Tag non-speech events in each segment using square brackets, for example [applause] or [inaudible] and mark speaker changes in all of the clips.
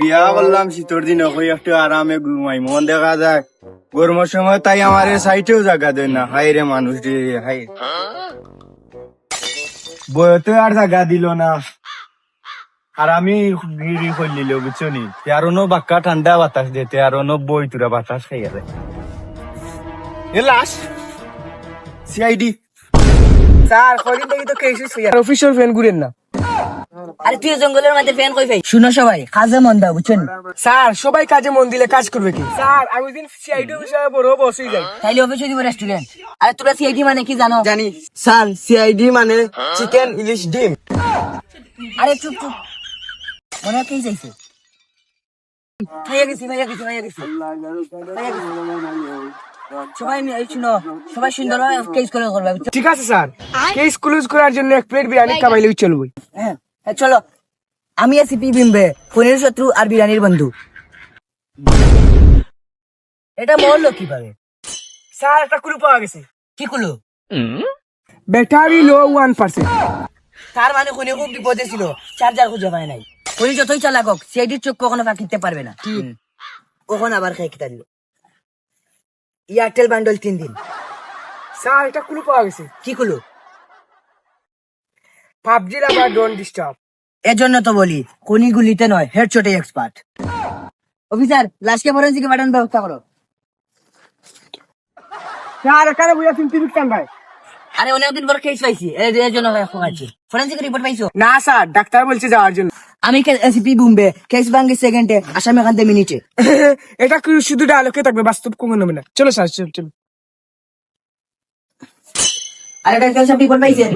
Speaker 1: বিয়া করলাম শীতর দিনে কই একটু আরামে ঘুমাই, মন দেখা যায়। গরমের সময় তাই আমার সাইটেও জায়গা দেয় না। হাই রে মানুষ রে হাই বয়তে আর জায়গা দিল না। আর আমি গিরি করলিল বুঝছ নি? তেরোনো বাক্কা ঠান্ডা বাতাস দে তেরোনো বই তুরা বাতাস খাই গেলে এ সিআইডি
Speaker 2: স্যার কদিন থেকে তো কেস আর অফিসের ফ্যান ঘুরেন না।
Speaker 3: আরে তুই জঙ্গলের মধ্যে ফ্যান কই ফাই শুনো সবাই কাজে মন দাও বুঝছেন?
Speaker 2: স্যার সবাই কাজে মন দিলে কাজ করবে কি? স্যার আমি দিন সিআইডি বিষয়ে বড় বসেই যাই।
Speaker 3: তাইলে অফিসে দিব রেস্টুরেন্ট আরে তোরা সিআইডি মানে কি জানো?
Speaker 2: জানি। স্যার সিআইডি মানে চিকেন ইলিশ ডিম।
Speaker 3: আরে চুপ চুপ। মনে কি চাইছে? ভাইয়া গেছি ভাইয়া গেছি ভাইয়া গেছি। সবাই শুনো সবাই সুন্দর কেস করে করবে
Speaker 2: ঠিক আছে স্যার। কেস ক্লোজ করার জন্য এক প্লেট বিরিয়ানি খাবাইলেই চলবে
Speaker 3: হ্যাঁ, চলো। আমি আছি পি বিম্বে ফোনের শত্রু আর বিরানির বন্ধু। এটা মরলো কীভাবে?
Speaker 2: স্যার একটা কুলু পাওয়া গেছে।
Speaker 3: কি করল
Speaker 2: ব্যাটারি লো ওয়ান পার্সেন্ট।
Speaker 3: তার মানে খুনি খুব বিপদে ছিল চার্জার খুঁজে পায় নাই। খুনি যতই চালাক হোক সিআইডির চোখ কখনো ফাঁকিতে পারবে না। কখন আবার খেয়ে খেতে দিল এয়ারটেল বান্ডল তিন দিন।
Speaker 2: স্যার এটা কুলু পাওয়া গেছে।
Speaker 3: কি করল
Speaker 2: পাবজির আবার ডোন্ট ডিস্টার্ব
Speaker 3: এজন্য তো বলি খুনি গুলিতে নয় হেডশটে এক্সপার্ট অফিসার লাশকে ফরেন্সিকে পাঠানোর ব্যবস্থা করো।
Speaker 2: স্যার এখানে বুঝা তিন তিন কান ভাই।
Speaker 3: আরে অনেকদিন পর কেস পাইছি। এর জন্য খোঁজাচ্ছি ফরেন্সিক রিপোর্ট পাইছো?
Speaker 2: না স্যার ডাক্তার বলছে যাওয়ার জন্য।
Speaker 3: আমি এসিপি বুম্বে কেস ভাঙ্গি সেকেন্ডে আসামি এখান থেকে মিনিটে [laughs]
Speaker 2: এটা কি শুধু ডায়লগে থাকবে বাস্তব কখনো হবে না। চলো স্যার চল চল।
Speaker 3: আরে ডাক্তার সাহেব রিপোর্ট পাইছেন?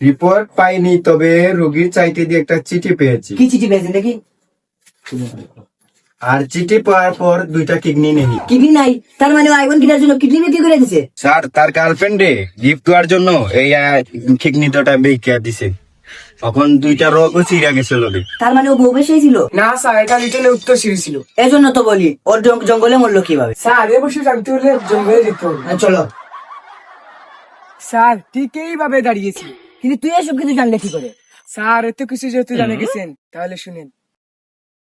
Speaker 1: রিপোর্ট পাইনি তবে রোগীর চাইতে দিয়ে একটা চিঠি পেয়েছি।
Speaker 3: কি চিঠি পেয়েছেন দেখি।
Speaker 1: আর চিঠি পাওয়ার পর দুইটা কিডনি নেই।
Speaker 3: কিডনি নাই তার মানে আইফোন কেনার জন্য কিডনি বিক্রি করে দিছে?
Speaker 1: স্যার তার গার্লফ্রেন্ডে গিফট দেওয়ার জন্য এই কিডনি দুটা বেঁকে দিছে। তখন দুইটা রোগও চিরা গেছিল রে।
Speaker 3: তার মানে ও বউ ছিল?
Speaker 2: না স্যার এটা রিটার্নে উত্তর সিরিজ ছিল।
Speaker 3: এজন্য তো বলি ওর জঙ্গলে মরলো কীভাবে?
Speaker 2: স্যার এ বসে জানতে হলে জঙ্গলে যেতে হবে
Speaker 3: চলো।
Speaker 2: স্যার ঠিক এইভাবে দাঁড়িয়েছি।
Speaker 3: কিন্তু তুই এসব কিছু জানলে কি করে?
Speaker 2: স্যার এত কিছু যেহেতু জানে গেছেন তাহলে শুনেন।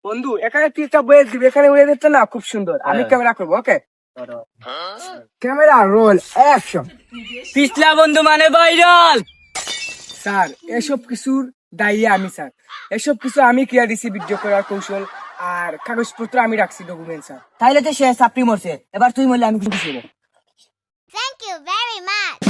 Speaker 2: বন্ধু এখানে তুই একটা বয়ে দিবি এখানে উড়ে না খুব সুন্দর। আমি ক্যামেরা করব ওকে? Camera roll action.
Speaker 3: পিছলা বন্ধু মানে ভাইরাল।
Speaker 2: স্যার এসব কিছুর দায়ী আমি স্যার। এসব কিছু আমি ক্রিয়া দিছি ভিডিও করার কৌশল আর কাগজপত্র আমি রাখছি ডকুমেন্ট স্যার।
Speaker 3: তাইলে তো সে চাপড়ি মরছে। এবার তুই মরলে আমি কিছু করব
Speaker 4: Thank you very much.